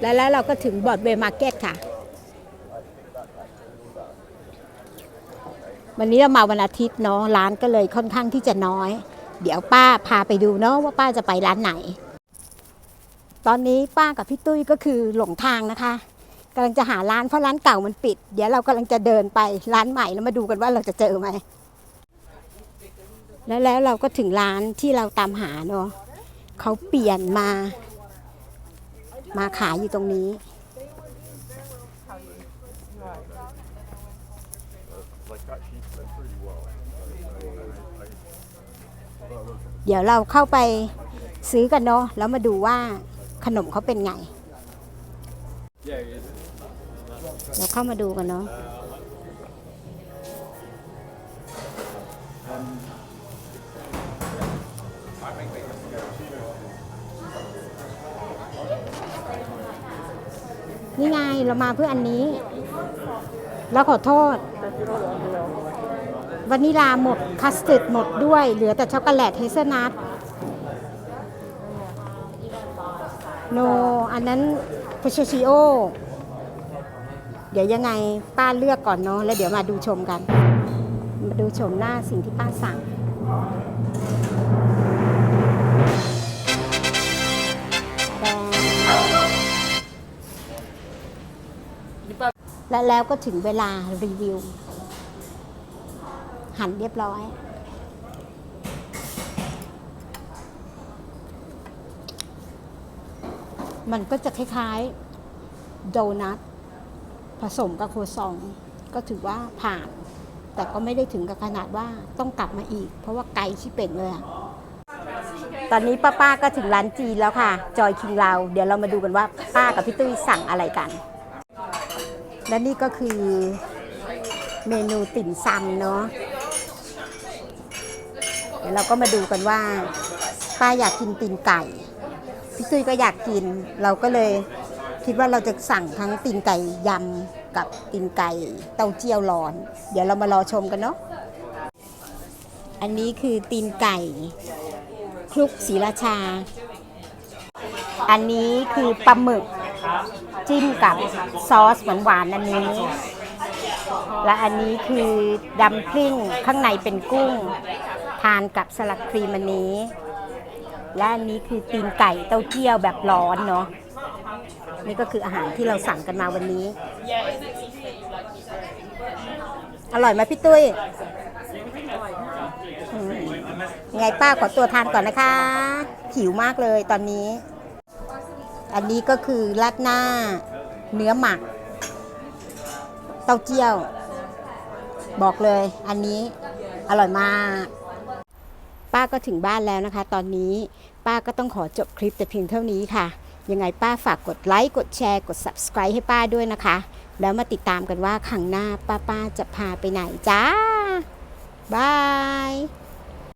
และแล้วเราก็ถึงบอร์ดเวย์มาร์เก็ตค่ะ วันนี้เรามาวันอาทิตย์เนาะร้านก็เลยค่อนข้างที่จะน้อย เดี๋ยวป้าพาไปดูเนาะว่าป้าจะไปร้านไหน ตอนนี้ป้ากับพี่ตุ้ยก็คือหลงทางนะคะกำลังจะหาร้านเพราะร้านเก่ามันปิด เดี๋ยวเรากำลังจะเดินไปร้านใหม่แล้วมาดูกันว่าเราจะเจอไหมแล้วแล้วเราก็ถึงร้านที่เราตามหาเนาะเขาเปลี่ยนมา มาขายอยู่ตรงนี้ เดี๋ยวเราเข้าไปซื้อกันเนาะแล้วมาดูว่าขนมเขาเป็นไง เราเข้ามาดูกันเนาะ เรามาเพื่ออันนี้ แล้วขอโทษวานิลาหมดคัสตาร์ดหมดด้วย เหลือแต่ช็อกโกแลตเฮเซลนัทโน อันนั้นฟ u ชชิโอ เดี๋ยวยังไงป้าเลือกก่อนเนาะแล้วเดี๋ยวมาดูชมกัน มาดูชมหน้าสิ่งที่ป้าสั่ง และแล้วก็ถึงเวลารีวิว หั่นเรียบร้อย มันก็จะคล้ายๆ โดนัทผสมกับโครซอง ก็ถือว่าผ่าน แต่ก็ไม่ได้ถึงกับขนาดว่าต้องกลับมาอีก เพราะว่าไกลชิเป่งเลยอะตอนนี้ป้าป้าๆก็ถึงร้านจีนแล้วค่ะ จอยคิงเรา เดี๋ยวเรามาดูกันว่าป้ากับพี่ตุ้ยสั่งอะไรกัน และนี่ก็คือเมนูติ่มซำเนาะ เดี๋ยวเราก็มาดูกันว่า ป้าอยากกินตีนไก่ พี่ตุ้ยก็อยากกิน เราก็เลยคิดว่าเราจะสั่งทั้งตีนไก่ยำกับตีนไก่เต้าเจี้ยวร้อน เดี๋ยวเรามารอชมกันเนาะ อันนี้คือตีนไก่คลุกศรีราชา อันนี้คือปลาหมึก จิ้มกับซอสหวานๆอันนี้ และอันนี้คือดัมพลิ้งข้างในเป็นกุ้ง ทานกับสลัดครีมอันนี้ และอันนี้คือตีนไก่เต้าเจี้ยวแบบร้อนเนาะนี่ก็คืออาหารที่เราสั่งกันมาวันนี้ อร่อยไหมพี่ตุ้ยอืมยังไงป้าขอตัวทานก่อนนะคะ หิวมากเลยตอนนี้ อันนี้ก็คือราดหน้า เนื้อหมัก เต้าเจี้ยว บอกเลย อันนี้อร่อยมาก ป้าก็ถึงบ้านแล้วนะคะ ตอนนี้ป้าก็ต้องขอจบคลิปแต่เพียงเท่านี้ค่ะ ยังไงป้าฝากกดไลค์กดแชร์กด subscribe ให้ป้าด้วยนะคะ แล้วมาติดตามกันว่าครั้งหน้าป้าป้าจะพาไปไหนจ้าบาย